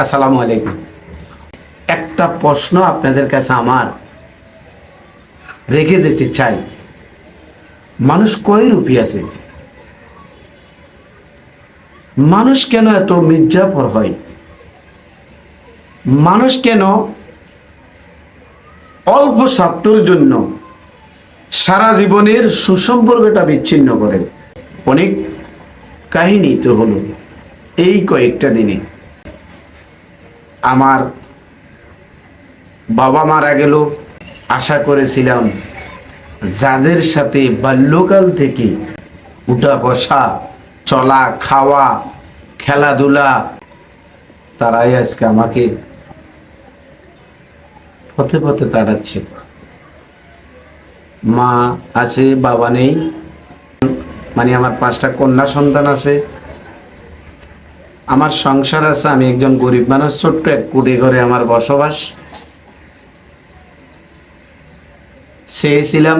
আসসালামু আলাইকুম। একটা প্রশ্ন আপনাদের কাছে আমার রেখে যেতে চাই। মানুষ কয় রূপী আছে? মানুষ কেন এত মির্জাফর হয়? মানুষ কেন অল্প স্বার্থর জন্য সারা জীবনের সুসম্পর্কটা বিচ্ছিন্ন করে? অনেক কাহিনী তো হলো এই কয়েকটা দিনে। আমার বাবা মারা গেল। আশা করেছিলাম যাদের সাথে বাল্যকাল থেকে উঠা বসা, চলা, খাওয়া, খেলাধুলা, তারাই আজকে আমাকে পথে পথে তাড়াচ্ছে। মা আছে, বাবা নেই। মানে আমার পাঁচটা কন্যা সন্তান আছে। আমার সংসার আছে, আমি একজন গরিব মানুষ, ছোট্ট এক কুটি ঘরে আমার বসবাস। চেয়েছিলাম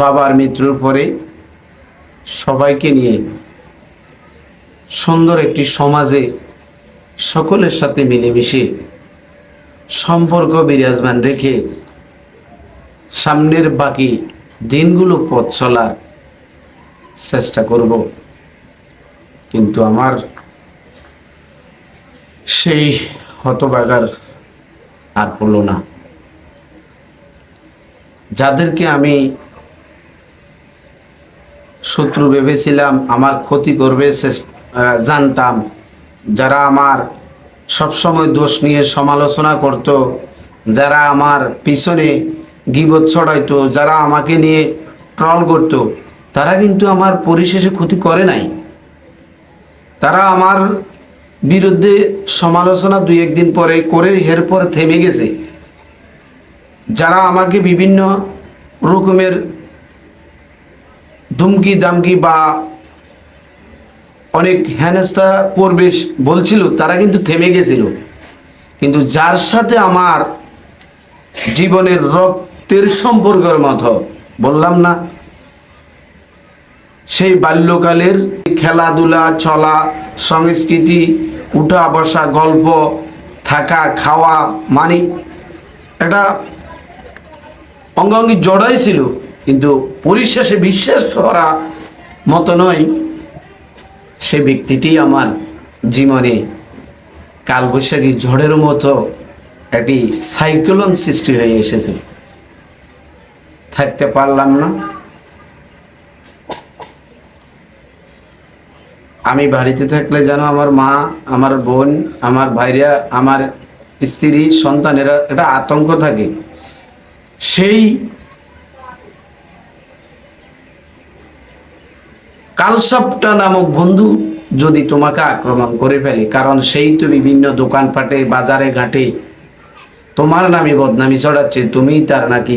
বাবার মৃত্যুর পরে সবাইকে নিয়ে সুন্দর একটি সমাজে সকলের সাথে মিলেমিশে সম্পর্ক বিরাজমান রেখে সামনের বাকি দিনগুলো পথ চলার চেষ্টা করব। কিন্তু আমার সেই হতবাগার আর হলো না। যাদেরকে আমি শত্রু ভেবেছিলাম, আমার ক্ষতি করবে জানতাম। যারা আমার সবসময় দোষ নিয়ে সমালোচনা করত, যারা আমার পিছনে গিবত ছড়াইতো, যারা আমাকে নিয়ে ট্রল করত, তারা কিন্তু আমার পরিশেষে ক্ষতি করে নাই। তারা আমার বিরুদ্ধে সমালোচনা দুই একদিন পরে করে এরপর থেমে গেছে। যারা আমাকে বিভিন্ন রকমের ধুমকি দামকি বা অনেক হেনস্থা করবে বলছিল, তারা কিন্তু থেমে গেছিল। কিন্তু যার সাথে আমার জীবনের রক্তের সম্পর্কের মতো, বললাম না, সেই বাল্যকালের খেলাধুলা, চলা, সংস্কৃতি, উঠা বসা, গল্প, থাকা, খাওয়া মানে। একটা অঙ্গাঙ্গি জড়াই ছিল, কিন্তু পরিশেষে বিশ্বাস করা মতো নয় সে ব্যক্তিটি আমার জীবনে কালবৈশাখী ঝড়ের মতো একটি সাইক্লোন সৃষ্টি হয়ে এসেছে থাকতে পারলাম না। আমি বাড়িতে থাকলে যেন আমার মা, আমার বোন, আমার ভাইরা, আমার স্ত্রী, সন্তানেরা এটা আতঙ্ক থাকে। সেই কালসাপটা নামক বন্ধু যদি তোমাকে আক্রমণ করে ফেলে, কারণ সেই তো বিভিন্ন দোকানপাটে, বাজারে, ঘাটে তোমার নামে বদনামি ছড়াচ্ছে, তুমিই তার নাকি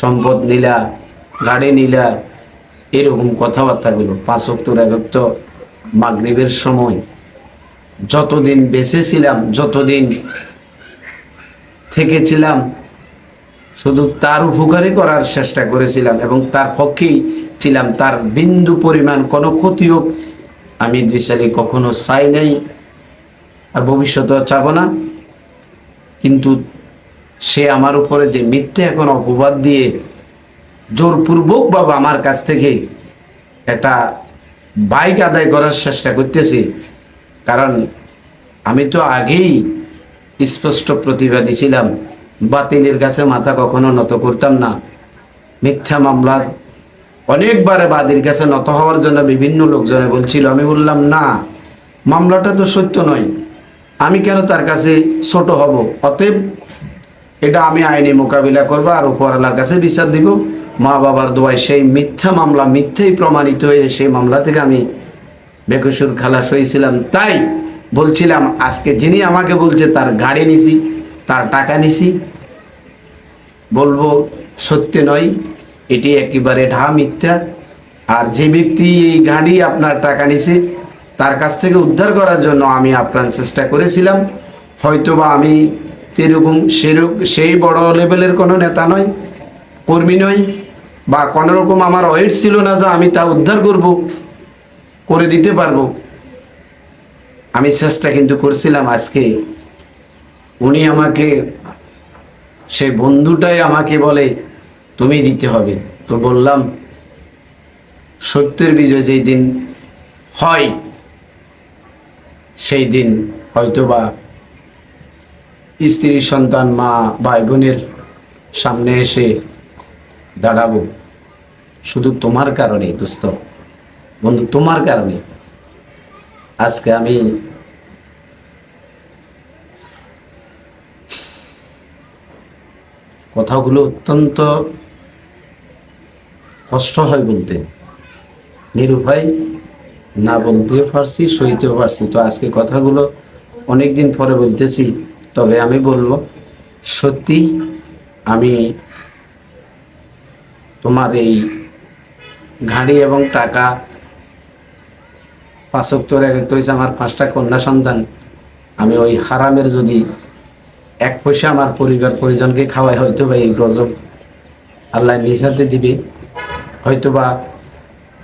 সম্পদ নিলা, গাড়ি নিলা, এরকম কথাবার্তাগুলো। পাঁচ অক্টর এক মাগরিবের সময় যতদিন বেঁচে ছিলাম যতদিন থেকেছিলাম, শুধু তার উপকারই করার চেষ্টা করেছিলাম এবং তার পক্ষেই ছিলাম। তার বিন্দু পরিমাণ কোনো ক্ষতি হোক, আমি দিশালি কখনো চাই নাই আর ভবিষ্যতেও চাব না। কিন্তু সে আমার উপরে যে মিথ্যে এখন অপবাদ দিয়ে জোরপূর্বক বাবা আমার কাছ থেকে একটা বাইক আদায় করার চেষ্টা করতেছে। কারণ আমি তো আগেই স্পষ্ট প্রতিবাদী ছিলাম। বাতিলের কাছে মাথা কখনো নত করতাম না। মিথ্যা মামলার অনেকবার বাদীর কাছে নত হওয়ার জন্য বিভিন্ন লোকজনে বলছিল, আমি বললাম, না, মামলাটা তো সত্য নয়। আমি কেন তার কাছে ছোট হব? অতএব এটা আমি আইনি মোকাবিলা করব আর উপরওয়ালার কাছে বিচার দিব। মা বাবার দোয়ায় সেই মিথ্যা মামলা, মিথ্যেই প্রমাণিত হয়ে সেই মামলা থেকে আমি বেকসুর খালাস হয়েছিলাম। তাই বলছিলাম, আজকে যিনি আমাকে বলছে, তার গাড়ি নিছি, তার টাকা নিছি। বলব, সত্যি নয়, এটি একেবারে ঢা মিথ্যা। আর যে ব্যক্তি এই গাড়ি আপনার টাকা নিছে, তার কাছ থেকে উদ্ধার করার জন্য আমি আপ্রাণ চেষ্টা করেছিলাম। হয়তোবা আমি সেরকম সেরকম, সেই বড় লেভেলের কোনো নেতা নয় কর্মী নয় বা কোনো রকম আমার ওয়েট ছিল না যে আমি তা উদ্ধার করব, করে দিতে পারব। আমি চেষ্টা কিন্তু করছিলাম আজকে। উনি আমাকে, সে বন্ধুটাই আমাকে বলে, তুমি দিতে হবে। তো বললাম, সত্যের বিজয় যেই দিন হয়, সেই দিন হয়তোবা স্ত্রী, সন্তান, মা ভাই বোনের সামনে এসে দাঁড়াবো। শুধু তোমার কারণে দোস্ত। বন্ধু, তোমার কারণে আজকে আমি কথাগুলো অত্যন্ত কষ্ট হয় বলতে। নিরুপায় না বলতেও পারছি, সইতেও পারছি। তো আজকে কথাগুলো অনেক দিন পরে বলতেছি, তবে আমি বলব, সত্যি আমি তোমার এই গাড়ি এবং টাকা। পাঁচক তোর এক হয়েছে আমার পাঁচটা কন্যা সন্তান, আমি ওই হারামের যদি এক পয়সা আমার পরিবার পরিজনকে খাওয়াই হয়তো বা এই গজব আল্লাহ নিজ হাতে দিবে। হয়তো বা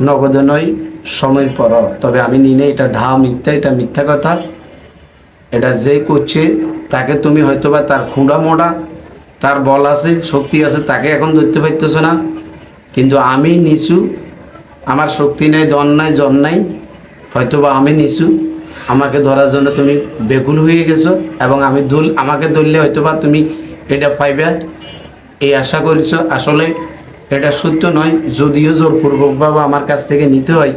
নগদ নয়, সময়ের পর তবে আমি নিনে, এটা ঢা মিথ্যা, এটা মিথ্যা কথা। এটা যে করছে, তাকে তুমি হয়তো বা তার খুঁড়া মোড়া, তার বল আছে, শক্তি আছে, তাকে এখন ধরতে পারতেছো না। কিন্তু আমি নিচু আমার শক্তি নেই দন নাই, জন নাই হয়তো বা আমি নিচু। আমাকে ধরার জন্য তুমি বেগুন হয়ে গেছো এবং আমি দুল আমাকে ধরলে হয়তো বা তুমি এটা পাইবে। এই আশা করেছ। আসলে এটা সত্য নয়, যদিও জোরপূর্বকভাবে আমার কাছ থেকে নিতে হয়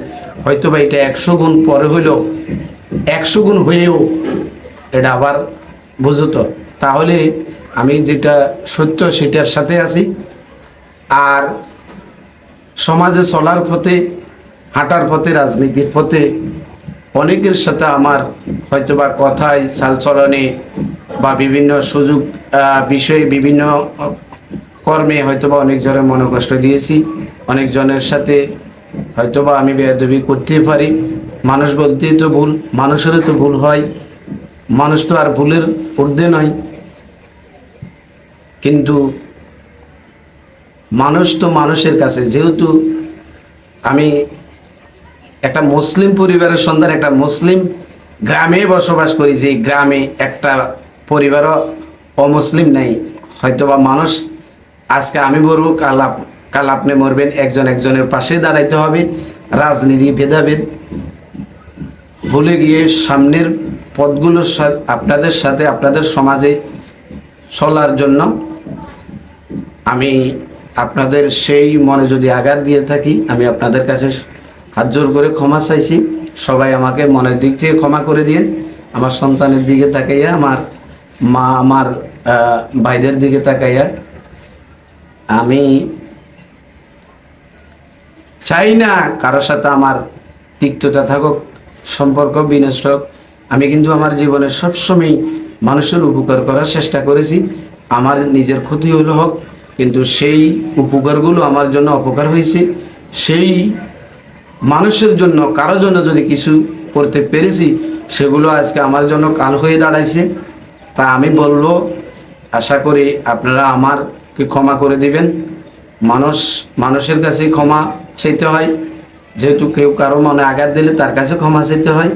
হয়তো বা এটা একশো গুণ পরে হইলেও, একশো গুণ হয়েও এটা আবার বুঝো তো তাহলে আমি যেটা সত্য সেটার সাথে আছি। আর সমাজে চলার পথে, হাঁটার পথে, রাজনীতির পথে অনেকের সাথে আমার হয়তোবা কথায়, চালচলনে বা বিভিন্ন সুযোগ বিষয়ে বিভিন্ন কর্মে হয়তোবা অনেকজনের মনে কষ্ট দিয়েছি। অনেকজনের সাথে হয়তোবা আমি বেয়াদবি করতেই পারি। মানুষ বলতেই তো ভুল, মানুষেরও তো ভুল হয়। মানুষ তো আর ভুলের ঊর্ধ্বে নয়। কিন্তু মানুষ তো মানুষের কাছে। যেহেতু আমি একটা মুসলিম পরিবারের সন্তান, একটা মুসলিম গ্রামে বসবাস করি যে গ্রামে একটা পরিবারও অমুসলিম নেই। হয়তোবা মানুষ আজকে আমি মরবো, কাল কাল আপনি মরবেন, একজন একজনের পাশে দাঁড়াইতে হবে। রাজনীতি, ভেদাভেদ ভুলে গিয়ে সামনের পদগুলোর সাথে আপনাদের সাথে, আপনাদের সমাজে চলার জন্য আমি আপনাদের সেই মনে যদি আঘাত দিয়ে থাকি, আমি আপনাদের কাছে হাত জোর করে ক্ষমা চাইছি। সবাই আমাকে মনের দিক থেকে ক্ষমা করে দিয়ে আমার সন্তানের দিকে তাকাইয়া, আমার মা, আমার ভাইদের দিকে তাকাইয়া, আমি চাই না কারোর সাথে আমার তিক্ততা থাকুক, সম্পর্ক বিনষ্ট হোক। আমি কিন্তু আমার জীবনে সবসময় মানুষের উপকার করার চেষ্টা করেছি। আমার নিজের ক্ষতি হলো হোক কিন্তু সেই উপকারগুলো আমার জন্য অপকার হয়েছে। সেই মানুষের জন্য, কারও জন্য যদি কিছু করতে পেরেছি, সেগুলো আজকে আমার জন্য কাল হয়ে দাঁড়াইছে। তা আমি বলব, আশা করি আপনারা আমারকে ক্ষমা করে দিবেন। মানুষ, মানুষের কাছে ক্ষমা চাইতে হয়। যেহেতু কেউ কারও মনে আঘাত দিলে তার কাছে ক্ষমা চাইতে হয়।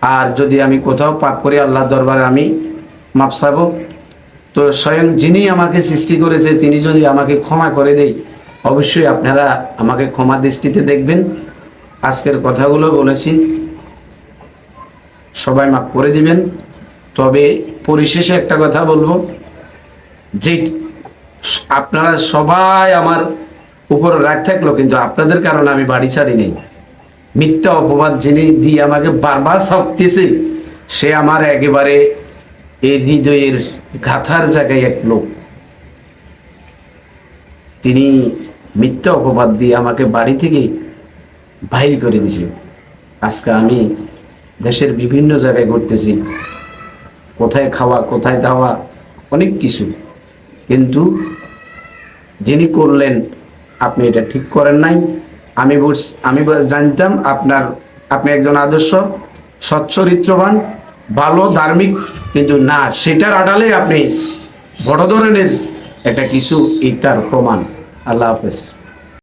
আর যদি আমি কোথাও পাপ করি আল্লাহ দরবারে আমি মাপ চাবো। তো স্বয়ং যিনি আমাকে সৃষ্টি করেছে, তিনি যদি আমাকে ক্ষমা করে দেয়, অবশ্যই আপনারা আমাকে ক্ষমা দৃষ্টিতে দেখবেন। আজকের কথাগুলো বলেছি। সবাই মাফ করে দিবেন। তবে পরিশেষে একটা কথা বলব, যে আপনারা সবাই আমার উপর রাগ থাকল কিন্তু আপনাদের কারণে আমি বাড়ি ছাড়ি নেই। মিথ্যা অপবাদ যিনি দিয়ে আমাকে বারবার সবতেছে সে আমার একেবারে এই হৃদয়ের গাথার জায়গায় এক লোক। তিনি মিথ্যা অপবাদ দিয়ে আমাকে বাড়ি থেকে বাহির করে দিছে আজকে আমি দেশের বিভিন্ন জায়গায় ঘুরতেছি। কোথায় খাওয়া, কোথায় দাওয়া, অনেক কিছু। কিন্তু যিনি করলেন, আপনি এটা ঠিক করেন নাই। আমি আমি জানতাম আপনার, আপনি একজন আদর্শ, সচ্চরিত্রবান। ভালো, ধার্মিক, কিন্তু না, সেটার আড়ালে আপনি বড় ধরনের একটা কিছু ইটার প্রমাণ। আল্লাহ হাফেজ।